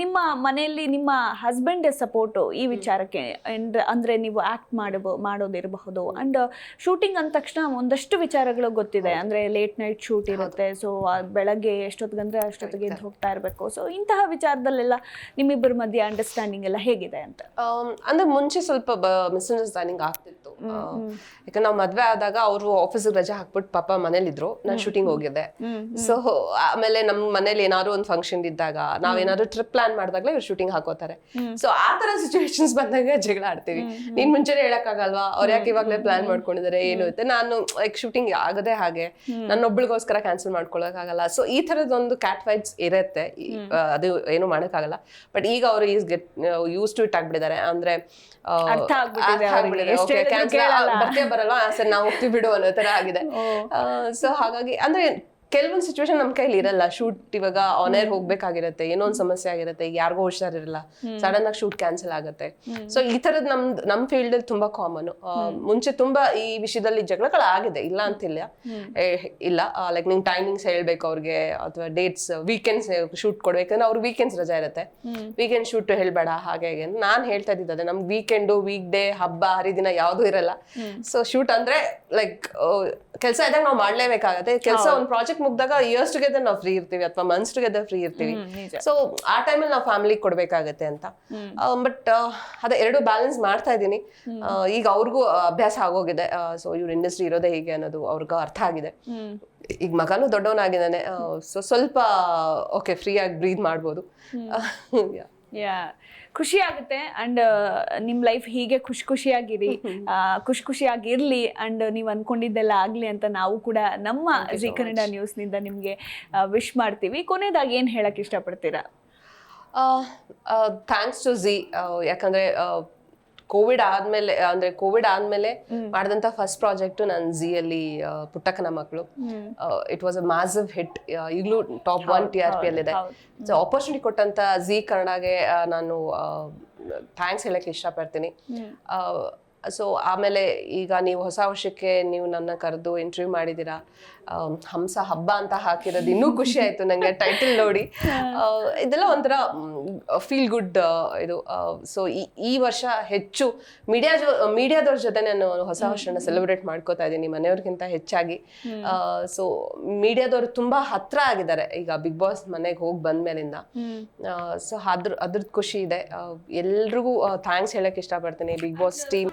ನಿಮ್ಮ ಮನೆಯಲ್ಲಿ ನಿಮ್ಮ ಹಸ್ಬೆಂಡ್ ಸಪೋರ್ಟ್ ಈ ವಿಚಾರಕ್ಕೆ ಅಂಡ್ ಅಂದ್ರೆ ನೀವು ಆಕ್ಟ್ ಮಾಡಬೋ ಮಾಡೋದಿರಬಹುದು. ಅಂಡ್ ಶೂಟಿಂಗ್ ಅಂದ ತಕ್ಷಣ ಒಂದಷ್ಟು ವಿಚಾರಗಳು ಗೊತ್ತಿದೆ. ಅಂದ್ರೆ ಲೇಟ್ ನೈಟ್ ಶೂಟ್ ಇರುತ್ತೆ. ಸೊ ಬೆಳಗ್ಗೆ ಎಷ್ಟೊತ್ತಿಗಂದ್ರೆ ಅಷ್ಟೊತ್ತಿಗೆ ಎದ್ದು ಹೋಗ್ತಾ ಇರಬೇಕು. ಸೊ ಇಂತಹ ವಿಚಾರದಲ್ಲೆಲ್ಲ ನಿಮ್ಮಿಬ್ಬರ ಮಧ್ಯೆ ಅಂಡರ್ಸ್ಟ್ಯಾಂಡಿಂಗ್ ಎಲ್ಲ ಹೇಗಿದೆ ಅಂತ? ಅಂದರೆ ಅಂದ್ರೆ ಮುಂಚೆ ಸ್ವಲ್ಪ ಮಿಸ್ಅಂಡರ್ಸ್ಟ್ಯಾಂಡಿಂಗ್ ಆಗ್ತಿತ್ತು. ಯಾಕಂದ್ರೆ ನಾವು ಮದ್ವೆ ಆದಾಗ ಅವರು ಆಫೀಸಿಗೆ ರಜೆ ಹಾಕ್ಬಿಟ್ಟು ಪಾಪ ಮನೇಲಿದ್ರು. ನಾನು ಶೂಟಿಂಗ್ ಹೋಗಿದ್ದೆ. ಸೊ ಆಮೇಲೆ ನಮ್ಮ ಮನೇಲಿ ಏನಾದ್ರು ಒಂದು ಫಂಕ್ಷನ್ ಇದ್ದಾಗ ನಾವೇನಾದ್ರು ಟ್ರಿಪ್ ಪ್ಲಾನ್ ಮಾಡಿದಾಗ್ಲೇ ಇವ್ರು ಶೂಟಿಂಗ್ ಹಾಕೋತಾರೆ. ಸೊ ಆ ತರ ಸಿಚುವೇಶನ್ಸ್ ಬಂದಾಗ ಜಗಳ ಆಡ್ತೀವಿ. ನೀನ್ ಮುಂಚೆನೆ ಹೇಳಕ್ಕಾಗಲ್ವಾ? ಅವ್ರ ಯಾಕೆ ಇವಾಗಲೇ ಪ್ಲಾನ್ ಮಾಡ್ಕೊಂಡಿದ್ದಾರೆ ಏನು ಇರುತ್ತೆ ನಾನು ಲೈಕ್ ಶೂಟಿಂಗ್ ಆಗದೆ ಹಾಗೆ ನನ್ನೊಬ್ಳಿಗೋಸ್ಕರ ಕ್ಯಾನ್ಸಲ್ ಮಾಡ್ಕೊಳಕ್ಕಾಗಲ್ಲ. ಸೊ ಈ ತರದೊಂದು ಕ್ಯಾಟ್ ವೈಟ್ಸ್ ಇರುತ್ತೆ. ಅದು ಏನು ಮಾಡೋಕ್ಕಾಗಲ್ಲ. ಬಟ್ ಈಗ ಅವರು is get use to it ಆಗ್ಬಿಟ್ಟಿದ್ದಾರೆ. ಅಂದ್ರೆ ಬರಲ್ಲ ಆ, ನಾವು ಹೋಗ್ತಿವಿ ಬಿಡು ಅನ್ನೋ ತರ ಆಗಿದೆ. ಸೊ ಹಾಗಾಗಿ ಅಂದ್ರೆ ಕೆಲವೊಂದು ಸಿಚುವೇಶನ್ ನಮ್ ಕೈಲಿ ಇರಲ್ಲ. ಶೂಟ್ ಇವಾಗ ಆನ್ ಏರ್ ಹೋಗ್ಬೇಕಾಗಿರತ್ತೆ ಏನೋ ಒಂದು ಸಮಸ್ಯೆ ಆಗಿರುತ್ತೆ ಈಗ ಹುಷಾರ್ ಇರಲ್ಲ. ಸಡನ್ ಆಗಿ ಶೂಟ್ ಕ್ಯಾನ್ಸಲ್ ಆಗುತ್ತೆ. ಸೊ ಈ ತರದ್ ನಮ್ ನಮ್ ಫೀಲ್ಡ್ ಅಲ್ಲಿ ತುಂಬಾ ಕಾಮನ್ ಮುಂಚೆ ತುಂಬಾ ಈ ವಿಷಯದಲ್ಲಿ ಜಗಳಗಳಾಗಿದೆ ಇಲ್ಲ ಅಂತಿಲ್ಲ. ಏ, ಇಲ್ಲ. ಲೈಕ್ ನಿಂಗೆ ಟೈಮಿಂಗ್ಸ್ ಹೇಳ್ಬೇಕು ಅವ್ರಿಗೆ ಅಥವಾ ಡೇಟ್ಸ್ ವೀಕೆಂಡ್ಸ್ ಶೂಟ್ ಕೊಡ್ಬೇಕಂದ್ರೆ ಅವ್ರಿಗೆ ವೀಕೆಂಡ್ಸ್ ರಜಾ ಇರುತ್ತೆ. ವೀಕೆಂಡ್ ಶೂಟ್ ಹೇಳ್ಬೇಡ ಹಾಗೆ ಹಾಗೆ. ನಾನ್ ಹೇಳ್ತಾ ಇದ್ದಿದ್ದೆ ಅದೇ. ನಮ್ಗೆ ವೀಕೆಂಡು ವೀಕ್ ಡೇ ಹಬ್ಬ ಹರಿದಿನ ಯಾವ್ದು ಇರಲ್ಲ. ಸೊ ಶೂಟ್ ಅಂದ್ರೆ ಲೈಕ್ ಕೆಲಸ ಇದ್ದಾಗ ನಾವು ಮಾಡ್ಲೇಬೇಕಾಗತ್ತೆ. ಕೆಲಸ ಒಂದು ಪ್ರಾಜೆಕ್ಟ್ ಮುಗ್ದಾಗ ಇಯರ್ಸ್ ಟುಗೆದರ್ ನಾವು ಫ್ರೀ ಇರ್ತೀವಿ ಅಥವಾ ಮಂತ್ಸ್ ಟುಗೆದರ್ ಫ್ರೀ ಇರ್ತೀವಿ. ಸೊ ಆ ಟೈಮಲ್ಲಿ ನಾವು ಫ್ಯಾಮಿಲಿ ಕೊಡ್ಬೇಕಾಗತ್ತೆ ಅಂತ. ಬಟ್ ಅದೇ ಎರಡು ಬ್ಯಾಲೆನ್ಸ್ ಮಾಡ್ತಾ ಇದ್ದೀನಿ. ಈಗ ಅವ್ರಿಗೂ ಅಭ್ಯಾಸ ಆಗೋಗಿದೆ. ಸೊ ಇವ್ರ ಇಂಡಸ್ಟ್ರಿ ಇರೋದೇ ಹೀಗೆ ಅನ್ನೋದು ಅವ್ರಿಗೂ ಅರ್ಥ ಆಗಿದೆ. ಈಗ ಮಗನೂ ದೊಡ್ಡವನಾಗಿದ್ದಾನೆ. ಸೊ ಸ್ವಲ್ಪ ಓಕೆ ಫ್ರೀ ಆಗಿ ಬ್ರೀದ್ ಮಾಡ್ಬೋದು. ಯಾ ಖುಷಿ ಆಗುತ್ತೆ ಅಂಡ್ ನಿಮ್ ಲೈಫ್ ಹೀಗೆ ಖುಷಿ ಖುಷಿಯಾಗಿರಿ. ಖುಷಿ ಖುಷಿಯಾಗಿರ್ಲಿ ಅಂಡ್ ನೀವು ಅನ್ಕೊಂಡಿದ್ದೆಲ್ಲ ಆಗ್ಲಿ ಅಂತ ನಾವು ಕೂಡ ನಮ್ಮ ಜಿ ಕನ್ನಡ ನ್ಯೂಸ್ನಿಂದ ನಿಮ್ಗೆ ವಿಶ್ ಮಾಡ್ತೀವಿ. ಕೊನೆಯದಾಗಿ ಏನ್ ಹೇಳಕ್ ಇಷ್ಟಪಡ್ತೀರಾ? ಥ್ಯಾಂಕ್ಸ್ ಟು ಝಿ ಯಾಕಂದ್ರೆ ಕೋವಿಡ್ ಆದ್ಮೇಲೆ ಅಂದ್ರೆ ಕೋವಿಡ್ ಆದ್ಮೇಲೆ ಮಾಡಿದಂತ ಫಸ್ಟ್ ಪ್ರಾಜೆಕ್ಟ್ ನಾನು ಜಿಯಲ್ಲಿ ಪುಟ್ಟಕ್ಕನ ಮಕ್ಕಳು it was a massive hit ಈಗಲೂ top one T R P ಅಲ್ಲಿದೆ. ಸೊ ಆಪರ್ಚುನಿಟಿ ಕೊಟ್ಟಂತ ಜಿ ಕನ್ನಡಗೆ ನಾನು ಥ್ಯಾಂಕ್ಸ್ ಹೇಳಕ್ಕೆ ಇಷ್ಟಪಡ್ತೀನಿ. ಸೊ ಆಮೇಲೆ ಈಗ ನೀವು ಹೊಸ ವರ್ಷಕ್ಕೆ ನೀವು ನನ್ನ ಕರೆದು ಇಂಟರ್ವ್ಯೂ ಮಾಡಿದ್ದೀರಾ. ಹಂಸ ಹಬ್ಬ ಅಂತ ಹಾಕಿರೋದು ಇನ್ನೂ ಖುಷಿ ಆಯ್ತು ನನಗೆ ಟೈಟಲ್ ನೋಡಿ. ಇದೆಲ್ಲ ಒಂಥರ ಫೀಲ್ ಗುಡ್ ಇದು. ಸೊ ಈ ವರ್ಷ ಹೆಚ್ಚು ಮೀಡಿಯಾ ಮೀಡಿಯಾದವ್ರ ಜೊತೆ ನಾನು ಹೊಸ ವರ್ಷನ ಸೆಲೆಬ್ರೇಟ್ ಮಾಡ್ಕೋತಾ ಇದ್ದೀನಿ ಮನೆಯವ್ರಿಗಿಂತ ಹೆಚ್ಚಾಗಿ. ಸೊ ಮೀಡಿಯಾದವರು ತುಂಬಾ ಹತ್ರ ಆಗಿದ್ದಾರೆ. ಈಗ ಬಿಗ್ ಬಾಸ್ ಮನೆಗೆ ಹೋಗಿ ಬಂದ್ಮೇಲಿಂದ. ಸೊ ಅದ್ರ ಅದ್ರದ್ದು ಖುಷಿ ಇದೆ. ಎಲ್ರಿಗೂ ಥ್ಯಾಂಕ್ಸ್ ಹೇಳಕ್ಕೆ ಇಷ್ಟಪಡ್ತೀನಿ Big Boss team